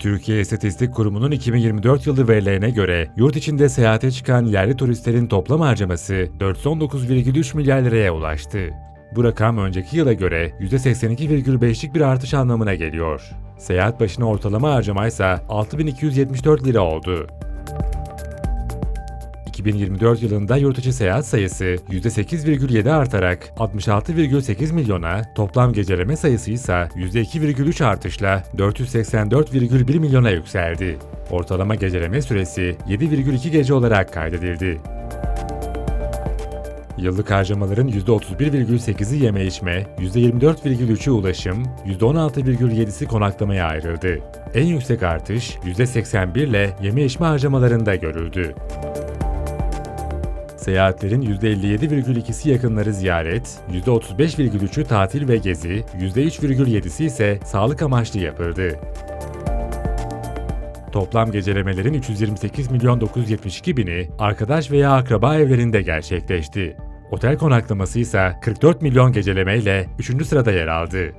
Türkiye İstatistik Kurumu'nun 2024 yılı verilerine göre yurt içinde seyahate çıkan yerli turistlerin toplam harcaması 419,3 milyar liraya ulaştı. Bu rakam önceki yıla göre %82,5'lik bir artış anlamına geliyor. Seyahat başına ortalama harcama ise 6274 lira oldu. 2024 yılında yurt içi seyahat sayısı %8,7 artarak 66,8 milyona, toplam geceleme sayısı ise %2,3 artışla 484,1 milyona yükseldi. Ortalama geceleme süresi 7,2 gece olarak kaydedildi. Yıllık harcamaların %31,8'i yeme içme, %24,3'ü ulaşım, %16,7'si konaklamaya ayrıldı. En yüksek artış %81 ile yeme içme harcamalarında görüldü. Seyahatlerin %57,2'si yakınları ziyaret, %35,3'ü tatil ve gezi, %3,7'si ise sağlık amaçlı yapıldı. Toplam gecelemelerin 328 milyon 972 bini arkadaş veya akraba evlerinde gerçekleşti. Otel konaklaması ise 44 milyon gecelemeyle 3. sırada yer aldı.